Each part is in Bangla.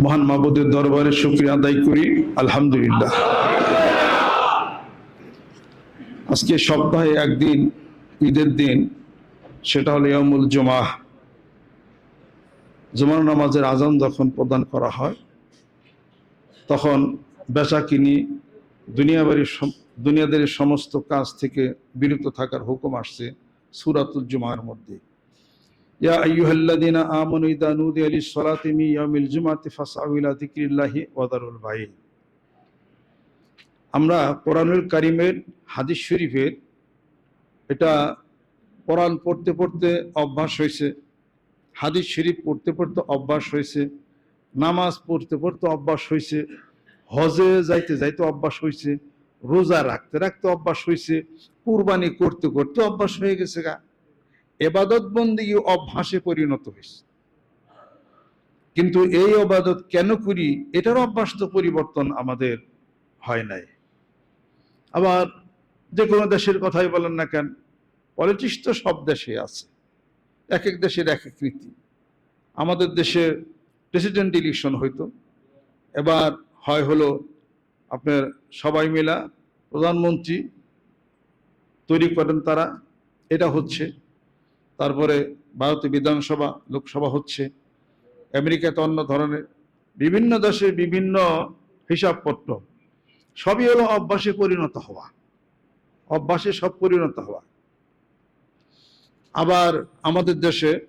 মহান মাবুদের দরবারে শুক্রিয়া আদায় করি, আলহামদুলিল্লাহ। আজকে সপ্তাহে একদিন, ঈদের দিন, সেটা হলো ইয়ামুল জমা জুমার নামাজের আজান যখন প্রদান করা হয়, তখন বেচা কিনি দুনিয়াবাড়ির দুনিয়াদের সমস্ত কাজ থেকে বিরত থাকার হুকুম আসছে সুরাতুল জুমার মধ্যে। ইয়া আইয়ুহাল্লাযীনা আমানু ইযা নুদিয়া লিস-সালাতি মিন ইয়াউমিল জুমআতি ফাসআউ ইলা যিকরিল্লাহি ওয়া দারুল বাইন আমরা কোরআনুল কারীমের হাদিস শরীফের এটা কোরআন পড়তে পড়তে অভ্যাস হয়েছে, হাদিস শরীফ পড়তে পড়তে অভ্যাস হয়েছে, নামাজ পড়তে পড়তে অভ্যাস হয়েছে, হজে যাইতে যাইতে অভ্যাস হয়েছে, রোজা রাখতে রাখতে অভ্যাস হয়েছে, কুরবানি করতে করতে অভ্যাস হয়ে গেছে গা। এবাদত বন্দি অভ্যাসে পরিণত হয়েছে। কিন্তু এই অবাদত কেন করি এটার অভ্যাস তো পরিবর্তন আমাদের হয় নাই। আবার যে কোনো দেশের কথাই বলেন না কেন, পলিটিক্স তো সব দেশে আছে এক এক দেশের এক এক রীতি। আমাদের দেশে প্রেসিডেন্ট ইলেকশন হইতো, এবার হয় হলো আপনার সবাই মিলা প্রধানমন্ত্রী তৈরি করেন তারা, এটা হচ্ছে। তারপরে ভারতে বিধানসভা, লোকসভা হচ্ছে। আমেরিকাতে অন্য ধরনের বিভিন্ন দেশে বিভিন্ন হিসাবপত্র। সবই হলো অভ্যাসে পরিণত হওয়া। অভ্যাসে সব পরিণত হওয়া। আবার আমাদের দেশে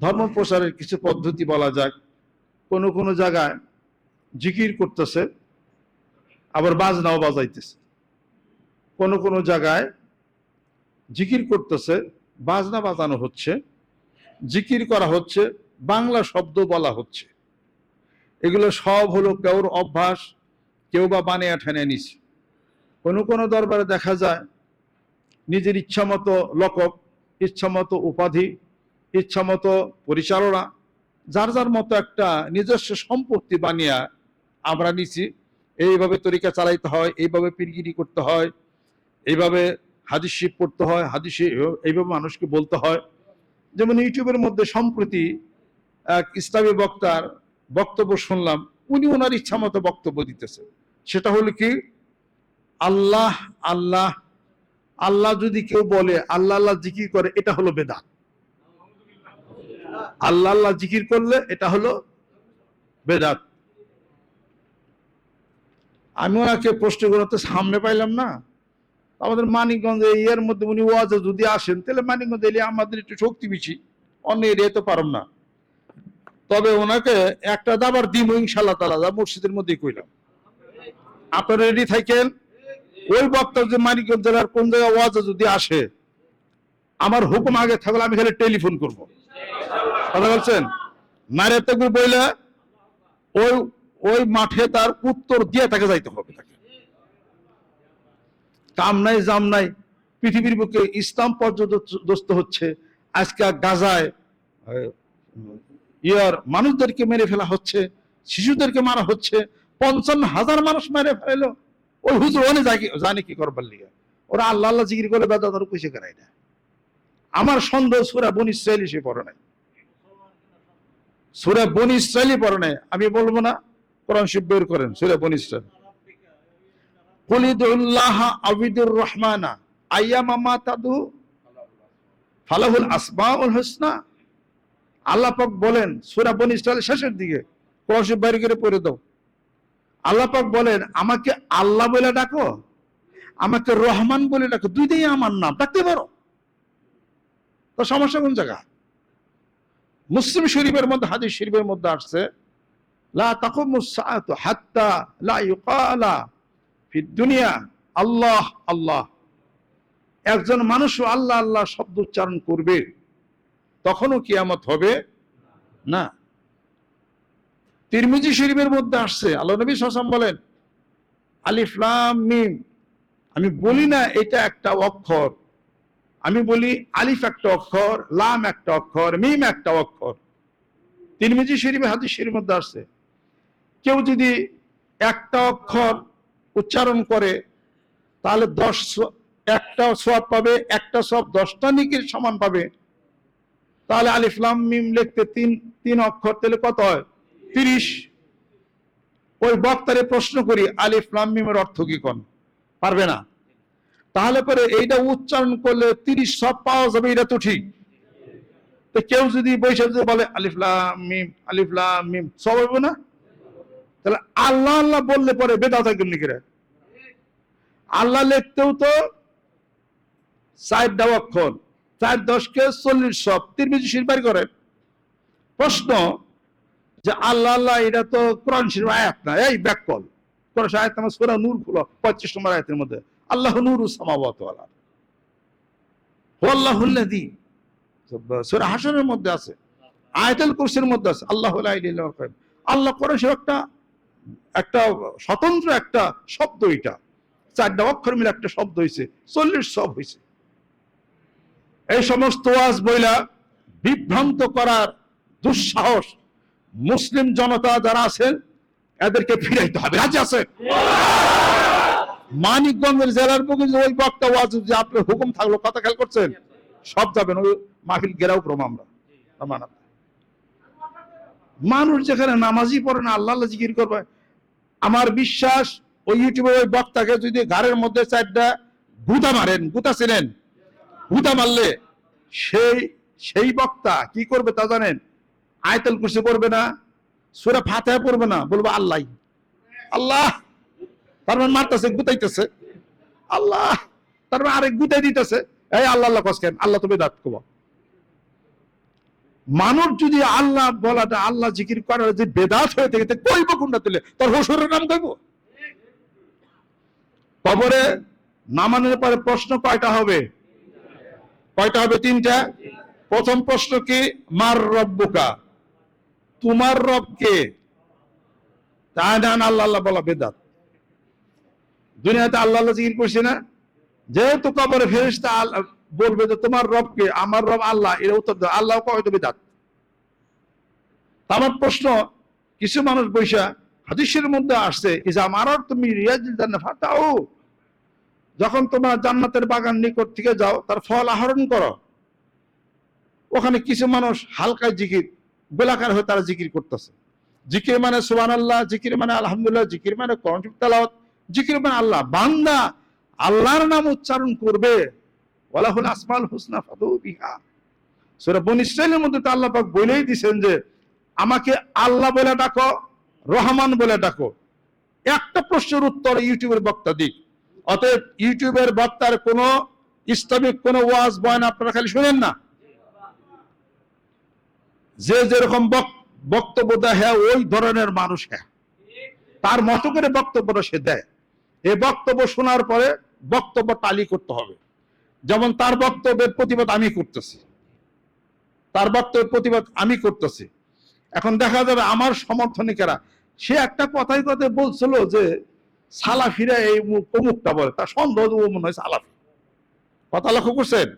ধর্ম প্রচারের কিছু পদ্ধতি বলা যাক। কোনো কোনো জায়গায় জিকির করতেছে, আবার বাজনাও বাজাইতেছে। কোনো কোনো জায়গায় জিকির করতেছে বাজনা বাজানো হচ্ছে, জিকির করা হচ্ছে, বাংলা শব্দ বলা হচ্ছে। এগুলো সব হলো কেউর অভ্যাস, কেউ বা বানিয়ে ঠেনে নিছে। কোনো কোনো দরবারে দেখা যায়, নিজের ইচ্ছামতো লকব ইচ্ছামতো উপাধি ইচ্ছামতো পরিচালনা, যার যার মতো একটা নিজস্ব সম্পত্তি বানিয়ে আমরা নিছি। এইভাবে তরিকা চালাইতে হয়, এইভাবে পিরগিরি করতে হয়, এইভাবে হাদিস শিব পড়তে হয়, হাদিসে এইভাবে মানুষকে বলতে হয়। যেমন ইউটিউবের মধ্যে সম্প্রতি এক ইসলামী বক্তার বক্তব্য শুনলাম, উনি ওনার ইচ্ছা মতো বক্তব্য দিতেছে। সেটা হলো কি? আল্লাহ আল্লাহ আল্লাহ যদি কেউ বলে, আল্লাহ আল্লাহ জিকির করে, এটা হলো বেদাত। আল্লাহ আল্লাহ জিকির করলে এটা হলো বেদাত। আমি ওনাকে প্রশ্ন করাতে সামনে পাইলাম না। আমাদের মানিকগঞ্জ এর মধ্যে উনি ওয়াজে যদি আসেন, তাহলে মানিকগঞ্জ এলে আমাদের একটু শক্তি বেশি। অন্য এরিয়াতে পারম না। তবে ওনাকে একটা দাবার দিব ইনশাল্লাহ তালা যা মসজিদের মধ্যেই কইলাম। আপনারা রেডি থাকেন? ওই বক্তা যে মানিকগঞ্জ জেলার কোন জায়গায় ওয়াজে যদি আসে, আমার হুকুম আগে থাকলে আমি খালি টেলিফোন করব। কথা বলছেন? মারে তেগুর বইলে ওই ওই মাঠে তার উত্তর দিয়ে তাকে যাইতে হবে তাকে। কাম নাই, জাম নাই, পৃথিবীর বুকে ইসলাম পর্যদস্ত হচ্ছে। আজকে গাজায় ইয়ার মানুষদেরকে মেরে ফেলা হচ্ছে, শিশুদেরকে মারা হচ্ছে, পঞ্চান্ন হাজার মানুষ মেরে ফেলো ওই হুজুর ওনে জানি- কি করবার লিগে? ওরা আল্লাহ আল্লাহ জিকির করে বেদা তার পয়সা করাই না। আমার সন্দেহ সুরা বন ইসরায়েলি সে পড়ে নাই। সুরা বন ইসরায়েলি পড়ে নাই। আমি বলব না, কোরআন শিব বের করেন সুরা বন ইসরায়েল আল্লাহ বলেন শেষের দিকে বাইরে করে পড়ে দাও। আল্লাহ পাক বলেন, আমাকে আল্লাহ বলে ডাকো, আমাকে রহমান বলে ডাকো, দুইটাই আমার নাম, ডাকতে পারো। তো সমস্যা কোন জায়গা? মুসলিম শরীফের মধ্যে, হাদিস শরীফের মধ্যে আসছে, লা তাকুমুস হাত্তা লা দুনিয়া, আল্লাহ আল্লাহ। একজন মানুষও আল্লাহ আল্লাহ শব্দ উচ্চারণ করবে, তখনও কিয়ামত হবে না। তিরমিজি শরীফের মধ্যে আসছে, আল্লাহ নবী সাসাম বলেন আলিফলাম মিম। আমি বলি না এটা একটা অক্ষর। আমি বলি আলিফ একটা অক্ষর, লাম একটা অক্ষর, মিম একটা অক্ষর। তিরমিজি শরীফে, হাদিস শরীফের মধ্যে আসছে, কেউ যদি একটা অক্ষর উচ্চারণ করে, তাহলে দশ একটা সব পাবে, একটা সব দশটা নিকির সমান পাবে। তাহলে আলিফলাম মিম লিখতে তিন তিন অক্ষর, তাহলে কত হয়? তিরিশ। ওই বক্তারে প্রশ্ন করি, আলিফ লাম মিমের অর্থ কি কোন? পারবে না। তাহলে পরে এইটা উচ্চারণ করলে তিরিশ সব পাওয়া যাবে, এটা তো ঠিক। তো কেউ যদি বৈশাখ বলে আলিফ লাম মিম, আলিফ লাম মিম, সব হবে না? তাহলে আল্লাহ আল্লাহ বললে পরে বেদা থাকবেন নাকি? আল্লাহ লিখতেও তো চার দেওয়া অক্ষর, চার দশকে চল্লিশ সব, তিরমিজি প্রশ্ন যে আল্লাহ আল্লাহ, এটা তো কোরআন আয়াত না, এই ব্যাকল কোরআন আয়াত আমার নূর 25 নম্বর আয়াতের মধ্যে। আল্লাহ নূরু ওয়াল আরদ। ওয়াল্লাহুল্লাযী সূরা হাশরের মধ্যে আছে, আয়াতুল কুরসির মধ্যে আছে, আল্লাহু আল্লাহ কোরআন শরীফ একটা একটা স্বতন্ত্র একটা শব্দ এটা। চারটা অক্ষর মিলে একটা শব্দ হয়েছে চল্লিশ সব হয়েছে এই সমস্ত ওয়াজ বইলা বিভ্রান্ত করার দুঃসাহস মুসলিম জনতা যারা আছেন এদেরকে ফিরাইতে হবে। রাজি আছে? মানিকগঞ্জের জেলার বুকে ওই বক্তা ওয়াজ যে আপনার হুকুম থাকল, কথা খেয়াল করছেন? সব যাবেন, ওই মাহফিল গেরাও প্রম আমরা। মানুষ যেখানে নামাজি পড়ে না, আল্লাহ জিকির করবে। আমার বিশ্বাস, ওই ইউটিউবে ওই বক্তাকে যদি ঘাড়ের মধ্যে চারটা গুতা মারেন গুতা ছিলেন গুতা মারলে সেই সেই বক্তা কি করবে তা জানেন? আয়তাল কুরসি পড়বে না, সুরা ফাতেহা পড়বে না, বলব আল্লাহ। আল্লাহ, তার মানে মারতেছে, গুতাইতেছে। আল্লাহ, তার মানে আরেক গুতাই দিতেছে। এই আল্লাহ আল্লাহ কসকেন আল্লাহ তুমি দাঁত কব। মানুষ যদি আল্লাহ বলাটা আল্লাহ জিকির করার যে বেদাত হয়ে থাকে কইব কোনটা তুলে? তার হসুরের নাম কইব? কবরে নামানোর পরে প্রশ্ন কয়টা হবে? কয়টা হবে তিনটা? প্রথম প্রশ্ন কি, মার রব্বুকা? তোমার রব কে? তা জান আল্লাহ আল্লাহ বলা বেদাত। দুনিয়াতে আল্লাহ আল্লাহ জিকির করছে না। যেহেতু কবরে ফেরেশতা আল্লাহ বলবে যে তোমার রব কে আমার রব আল্লাহ, এর উত্তর দাও আল্লাহ হয়তো বেদাত আমার প্রশ্ন, কিছু মানুষ বৈশা হাদিসের মধ্যে আসছে, ইজা মারার তুমি রিয়াজিল যখন তোমার জান্নাতের বাগান নিকট থেকে যাও, তার ফল আহরণ করো। ওখানে কিছু মানুষ হালকায় জিকির বেলাকার হয়ে তারা জিকির করতেছে। জিকির মানে সুবান আল্লাহ জিকির মানে আলহামদুলিল্লাহ, জিকির মানে করণ জিকির মানে আল্লাহ, বান্দা আল্লাহর নাম উচ্চারণ করবে। ওয়ালাহুল আসমাল হুসনা ফাদু বিহা। সূরা মধ্যে তো আল্লাহ পাক বলেই দিয়েছেন যে, আমাকে আল্লাহ বলে ডাকো, রহমান বলে ডাকো। একটা প্রশ্নের উত্তর ইউটিউবের বক্তা দিক। অতএব ইউটিউবের বক্তার ইসলামিক ওয়াজ আপনারা খালি শুনেন না। যে যেরকম বক্তব্য দেয় হ্যাঁ ওই ধরনের মানুষ হ্যাঁ। তার মতো করে বক্তব্যটা সে দেয়। এই বক্তব্য শোনার পরে বক্তব্য টালি করতে হবে। যেমন তার বক্তব্যের প্রতিবাদ আমি করতেছি। তার বক্তব্যের প্রতিবাদ আমি করতেছি। এখন দেখা যাবে আমার সমর্থনিকেরা, সে একটা কথাই কথা বলছিল যে, সালাফিরা এই অমুকটা বলে। তার সন্দেহ মনে হয় সালাফি। কথা লক্ষ্য করছেন?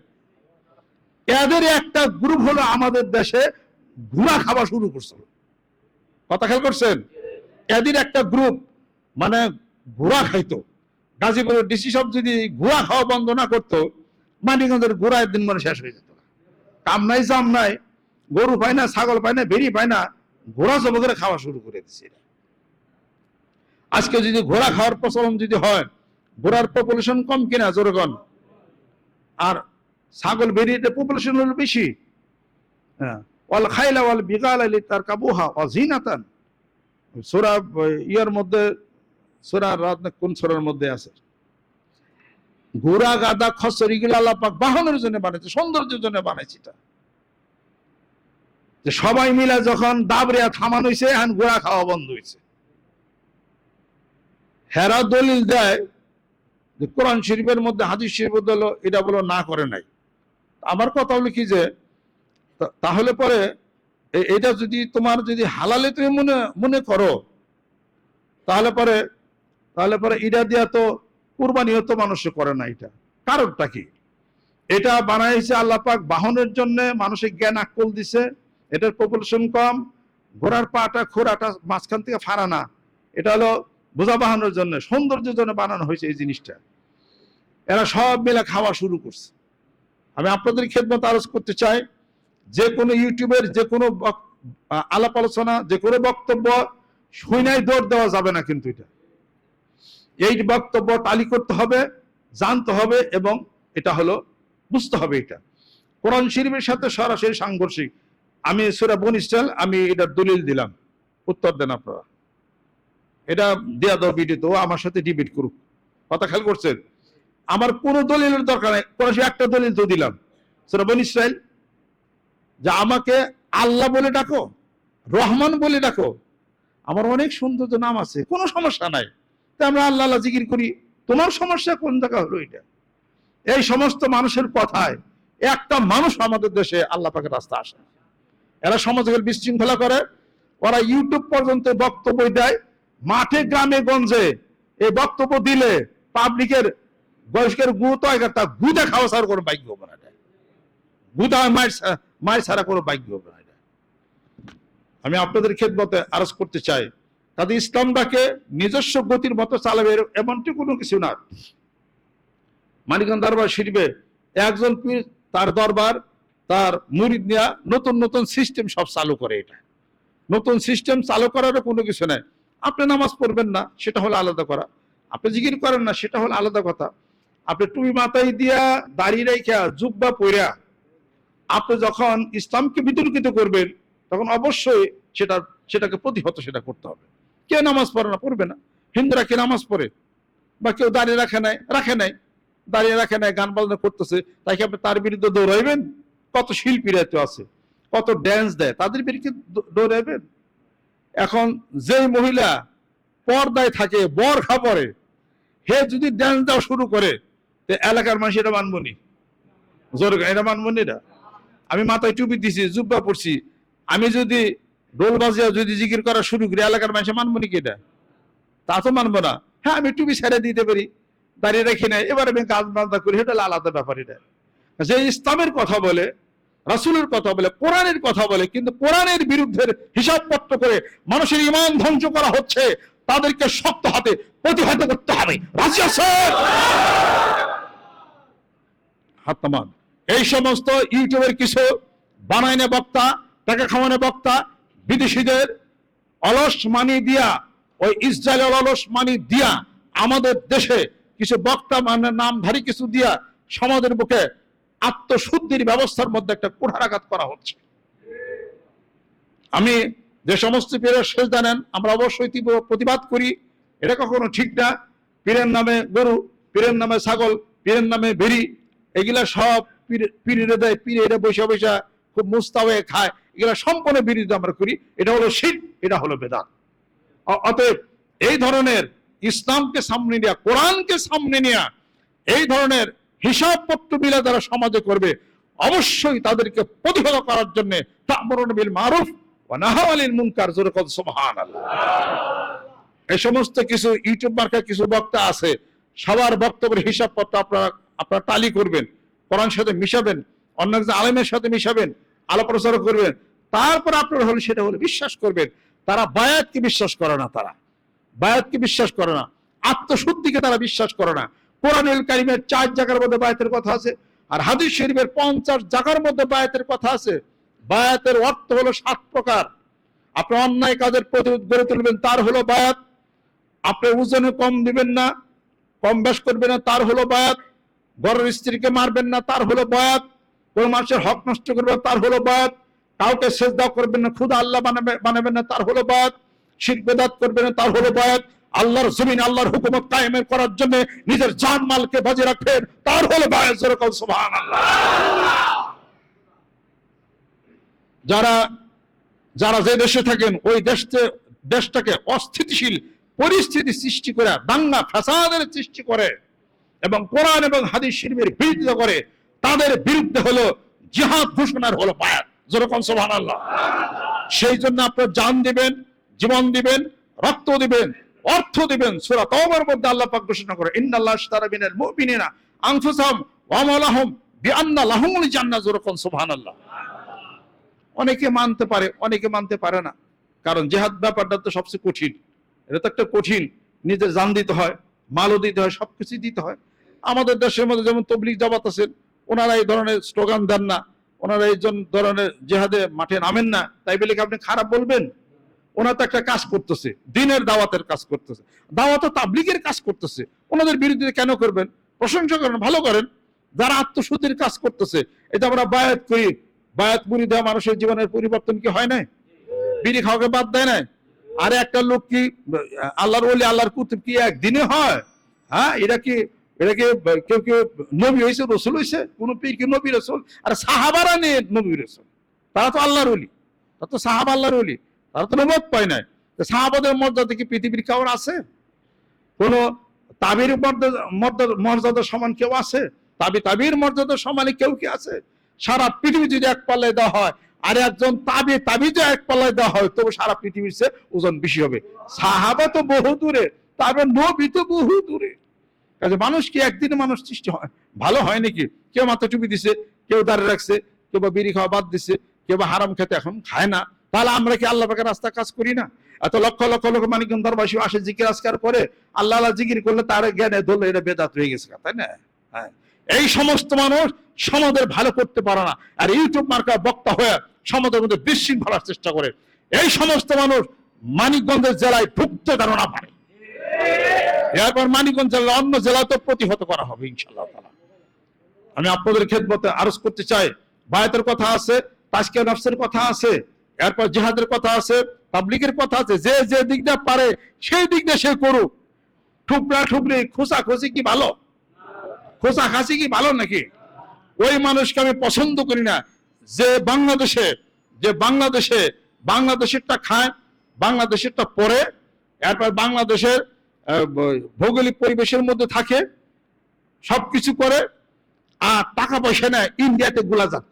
এদের একটা গ্রুপ হলো আমাদের দেশে ঘোড়া খাওয়া শুরু করছিল। কথা খেয়াল করছেন? এদের একটা গ্রুপ মানে ঘোড়া খাইতো। গাজীপুরের ডিসি সব যদি ঘোড়া খাওয়া বন্ধ না করতো মানিকগঞ্জের ঘোড়া একদিন মানে শেষ হয়ে যেত কাম নাই, জাম নাই, গরু পায় না, ছাগল পায় না বেরি পায় না, ঘোড়া জব করে খাওয়া শুরু করে দিচ্ছে আজকে যদি ঘোড়া খাওয়ার প্রচলন যদি হয়, ঘোড়ার পপুলেশন কম কিনা, জোরগণ? আর ছাগল বেরিয়ে পপুলেশন হলো বেশি। হ্যাঁ। ওয়াল খাইলা ওয়াল বিগাল আলি তার কাবুহা অজিনাতান। সোরা, ইয়ার মধ্যে, সোরা রাত কোন সোরার মধ্যে আছে? ঘোড়া গাদা খসর, এগুলো বাহনের জন্য বানাইছে, সৌন্দর্যের জন্য বানাইছে এটা। যে সবাই মিলে যখন দাবরিয়া থামানো হয়েছে এখন ঘোড়া খাওয়া বন্ধ হয়েছে হেরা দলিল দেয় যে কোরআন শরীফের মধ্যে, হাদিস মধ্যে হলো, এটা বলো না করে নাই। আমার কথা হলো কি যে তাহলে পরে এটা যদি তোমার যদি হালালে তুমি মনে মনে করো, তাহলে পরে তাহলে পরে এটা দিয়া তো কুরবানিও তো মানুষে করে না এটা। কারণটা কি? এটা বানাইছে আল্লাপাক বাহনের জন্য মানুষের জ্ঞান আকল দিছে, এটার পপুলেশন কম, ঘোড়ার পাটা খোড়াটা মাঝখান থেকে ফাড়া না। এটা হলো বোঝা বাহানোর জন্য, সৌন্দর্যের জন্য বানানো হয়েছে এই জিনিসটা। এরা সব মিলে খাওয়া শুরু করছে। আমি আপনাদের খেদমত আরজ করতে চাই, যে কোনো ইউটিউবের, যে কোনো আলাপ আলোচনা, যে কোনো বক্তব্য শুনাই দৌড় দেওয়া যাবে না কিন্তু এটা। এই বক্তব্য টালি করতে হবে, জানতে হবে এবং এটা হলো বুঝতে হবে এটা। কোরআন শরীফের সাথে সরাসরি সাংঘর্ষিক। আমি সুরা বন ইসরায়েল আমি এটার দলিল দিলাম। উত্তর দেন আপনারা। এটা দেয়া দাও ভিডিওতে ও আমার সাথে ডিবেট করুক। কথা খেয়াল করছেন? আমার কোনো দলিলের দরকার নেই। শরীফে একটা দলিল তো দিলাম। সুরা বন ইসরায়েল যে আমাকে আল্লাহ বলে ডাকো, রহমান বলে ডাকো। আমার অনেক সুন্দর নাম আছে, কোনো সমস্যা নাই। তা আমরা আল্লাহ আল্লাহ জিকির করি। তোমার সমস্যা কোন জায়গা হলো এটা? এই সমস্ত মানুষের কথায় একটা মানুষ আমাদের দেশে আল্লাহ পাকের রাস্তা আসে এরা সমাজকে বিশৃঙ্খলা করে। ওরা ইউটিউব পর্যন্ত বক্তব্য দেয়। মাঠে, গ্রামে, গঞ্জে এই বক্তব্য দিলে পাবলিকের বয়স্কের গু তো তা গুদা খাওয়া ছাড়া কোনো বাইক হবে না। গুদা মায়ের মায়ের ছাড়া কোনো বাইক হবে না। আমি আপনাদের খেদমতে আরজ করতে চাই। তাদের ইসলামটাকে নিজস্ব গতির মতো চালাবে, এমনটি কোনো কিছু না। মানিকগঞ্জ দরবার শরীফে একজন পীর, তার দরবার, তার মুরিদ নিয়া নতুন নতুন সিস্টেম সব চালু করে এটা। নতুন সিস্টেম চালু করারও কোনো কিছু নাই। আপনি নামাজ পড়বেন না, সেটা হলো আলাদা করা। আপনি জিকির করেন না, সেটা হলো আলাদা কথা। আপনি টুপি মাথায় দিয়া দাড়ি রেখা, জুব্বা পইরা আপনি যখন ইসলামকে বিতর্কিত করবেন, তখন অবশ্যই সেটা সেটাকে প্রতিহত সেটা করতে হবে। কে নামাজ পড়ে না, পড়বে না। হিন্দুরা কে নামাজ পড়ে? বা কেউ দাঁড়িয়ে রাখে নাই রাখে নাই। দাঁড়িয়ে রাখে নাই, গান বাজনা করতেছে, তাই কি আপনি তার বিরুদ্ধে দৌড়াইবেন? কত শিল্পীরা তো আছে, কত ড্যান্স দেয়, তাদের বিরুদ্ধে দৌড়াইবেন? এখন যেই মহিলা পর্দায় থাকে বরখা পরে হে যদি ড্যান্স দেওয়া শুরু করে, তো এলাকার মানুষ এটা মানবো নি? জোর এটা মানবো নি এটা? আমি মাথায় টুপি দিছি, জুব্বা পড়ছি আমি যদি ডোল বাজিয়া যদি জিকির করা শুরু করি, এলাকার মানুষ মানবো নি কি এটা? তা তো মানবো না। হ্যাঁ আমি টুপি ছেড়ে দিতে পারি, দাঁড়িয়ে রেখে নেয় এবার আমি কাজ বান্দা করি, এটা আলাদা ব্যাপার এটা। যে ইসলামের কথা বলে, রাসূলের কথা বলে, কোরআনের কথা বলে, কিন্তু কোরআনের বিরুদ্ধে হিসাবপত্র করে মানুষের ইমান ধ্বংস করা হচ্ছে, তাদেরকে শক্ত হাতে প্রতিহত করতে হবে। এই সমস্ত ইউটিউবের কিছু বানাইনে বক্তা, টাকা খাওয়ানো বক্তা বিদেশিদের অলস মানি দিয়া, ওই ইসরায়েলের অলস মানি দিয়া আমাদের দেশে কিছু বক্তা মানে নামধারী কিছু দিয়া সমাজের বুকে আত্মশুদ্ধির ব্যবস্থার মধ্যে একটা কুঠারাঘাত করা হচ্ছে। আমি যে সমস্ত পীরের শেষ জানেন আমরা অবশ্যই তীব্র প্রতিবাদ করি। এটা কখনো ঠিক না। পীরের নামে গরু, পীরের নামে ছাগল, পীরের নামে ভেড়ি এগুলা সব পীরে- দেয়, পীরেরা বৈশা বৈশা খুব মুস্তা হয়ে খায়। এগুলা সম্পূর্ণ বিরোধিতা আমরা করি। এটা হলো শীত এটা হলো বেদাত। অতএব এই ধরনের ইসলামকে সামনে নেওয়া কোরআনকে সামনে নেওয়া এই ধরনের হিসাবপত্র মিলে যারা সমাজে করবে, অবশ্যই তাদেরকে প্রতিহত করার জন্য বিল মারুফ এই সমস্ত কিছু ইউটিউব মার্কা কিছু বক্তা আছে, সবার বক্তব্যের হিসাবপত্র আপনারা আপনারা টালি করবেন কোরআন সাথে মিশাবেন, অন্য আলেমের সাথে মিশাবেন আলাপ আলোচনা করবেন। তারপর আপনারা হলে সেটা হলে বিশ্বাস করবেন। তারা বায়াতকে বিশ্বাস করে না তারা। বায়াতকে বিশ্বাস করে না। আত্মশুদ্ধিকে তারা বিশ্বাস করে না। কোরআনুল কারিমের চার জায়গার মধ্যে বায়াতের কথা আছে আর হাদিস শরীফের পঞ্চাশ জায়গার মধ্যে বায়াতের কথা আছে। বায়াতের অর্থ হলো সাত প্রকার। আপনি অন্যায় কাজের প্রতিরোধ গড়ে তুলবেন, তার হলো বায়াত। আপনি ওজনে কম দিবেন না, কম বেশ করবেন না, তার হলো বায়াত। ঘরের স্ত্রীকে মারবেন না, তার হলো বায়াত। কোন মানুষের হক নষ্ট করবেন তার হলো বায়াত। কাউকে সেজদা করবেন না, খুদা আল্লাহ বানাবে বানাবেন না, তার হলো বায়াত। শির বেদাত করবেন না, তার হলো বায়াত। আল্লাহর জমিন, আল্লাহর হুকুমত কায়েমের করার জন্য নিজের জান মালকে বাজে রাখবেন, তার হলো বায়াত যেরকম সুবহানাল্লাহ। যারা যারা যে দেশে থাকেন, ওই দেশতে দেশটাকে অস্থিতিশীল পরিস্থিতি সৃষ্টি করে, দাঙ্গা, ফ্যাসাদের সৃষ্টি করে এবং কোরআন এবং হাদিস শিল্পের বিরোধিতা করে তাদের বিরুদ্ধে হলো জিহাদ ঘোষণার হলো পায়াত যেরকম সুবহানাল্লাহ। সেই জন্য আপনার জান দিবেন, জীবন দিবেন, রক্ত দিবেন, অর্থ দিবেন। সূরা তওবার মধ্যে আল্লাহ পাক ঘোষণা করে ইন্নাল্লাহ আশতারা মিনাল মুমিনিনা আনফুসাহুম ওয়া আমওয়ালাহুম বিআন্না লাহুমুল জান্নাহ যেরকম সুবহানাল্লাহ। অনেকে মানতে পারে, অনেকে মানতে পারে না। কারণ জেহাদ ব্যাপারটা তো সবচেয়ে কঠিন। এটা তো একটা কঠিন। নিজের জান দিতে হয়, মালও দিতে হয় সবকিছু দিতে হয়। আমাদের দেশের মধ্যে যেমন তবলিক জামাত আছেন ওনারা এই ধরনের স্লোগান দেন না, ওনারা এই ধরনের জেহাদে মাঠে নামেন না। তাই বলে কি আপনি খারাপ বলবেন? ওনারা তো একটা কাজ করতেছে, দিনের দাওয়াতের কাজ করতেছে। দাওয়াত তাবলিগের কাজ করতেছে। ওনাদের বিরুদ্ধে কেন করবেন? প্রশংসা করেন, ভালো করেন। যারা আত্মশুদ্ধির কাজ করতেছে এটা আমরা বায়াত করি, বায়াত মুড়ি দেওয়া মানুষের জীবনের পরিবর্তন কি হয় নাই? বিড়ি খাওয়াকে বাদ দেয় নাই? আরে একটা লোক কি, আল্লাহর বলি আল্লাহর কুতুব কি একদিনে হয়? হ্যাঁ এটা কি এটা কি কেউ কেউ নবী হয়েছে রসুল হয়েছে কোন পীর কি নবী রসুল? আর সাহাবারা নিয়ে নবী রসুল। তারা তো আল্লাহর অলি তারা তো সাহাব আল্লাহর অলি তারা তো নবদ পায় নাই। সাহাবাদের মর্যাদা কি পৃথিবীর কাউর আছে? কোন তাবির মর্যাদা, মর্যাদা- সমান কেউ আছে? তাবি, তাবির মর্যাদা সমানে কেউ কি আছে? সারা পৃথিবী যদি এক পাল্লায় দেওয়া হয়, আর একজন তাবি তাবি যে এক পাল্লায় দেওয়া হয়, তবু সারা পৃথিবীর ওজন বেশি হবে। সাহাবা তো বহু দূরে, তবে নবী তো বহু দূরে। কাজে মানুষ কি একদিনে মানুষ সৃষ্টি হয়? ভালো হয় নাকি? কেউ মাথা টুপি দিছে, কেউ দাঁড়িয়ে রাখছে, কেউ বা বিড়ি খাওয়া বাদ দিছে, কেউ বা হারাম খেতে এখন খায় না। তাহলে আমরা কি আল্লাহ পাকের রাস্তা কাজ করি না? এত লক্ষ লক্ষ লোক মানিকগঞ্জ দরবাসী আসে জিকির আজকার করে আল্লাহ আল্লাহ জিকির করলে তার জ্ঞানে ধরলে এটা বেদাত হয়ে গেছে, তাই না? হ্যাঁ। এই সমস্ত মানুষ সমাজের ভালো করতে পারে না। আর ইউটিউব মার্কা বক্তা হয়ে সমাজের মধ্যে বিশৃঙ্খলার চেষ্টা করে। এই সমস্ত মানুষ মানিকগঞ্জের জেলায় ঢুকতে যেন না পারে। এরপর মানিকগঞ্জ জেলার অন্য জেলাতেও প্রতিহত করা হবে ইনশাল্লাহ আমি আপনাদের খেদমতে আরজ করতে চাই, বায়াতের কথা আছে, তাজকিয়া নফসের কথা আছে, এরপর জিহাদের কথা আছে পাবলিকের কথা আছে, যে যে দিকটা পারে, সেই দিকটা সে করুক। ঠুকরা ঠুকরি খোসা খুশি কি ভালো? খোসা খাসি কি ভালো নাকি? ওই মানুষকে আমি পছন্দ করি না। যে বাংলাদেশে যে বাংলাদেশে, বাংলাদেশেরটা খায়, বাংলাদেশেরটা পরে, এরপর বাংলাদেশের ভৌগোলিক পরিবেশের মধ্যে থাকে সব কিছু করে আর টাকা পয়সা নেয় ইন্ডিয়াতে গোলাজাত।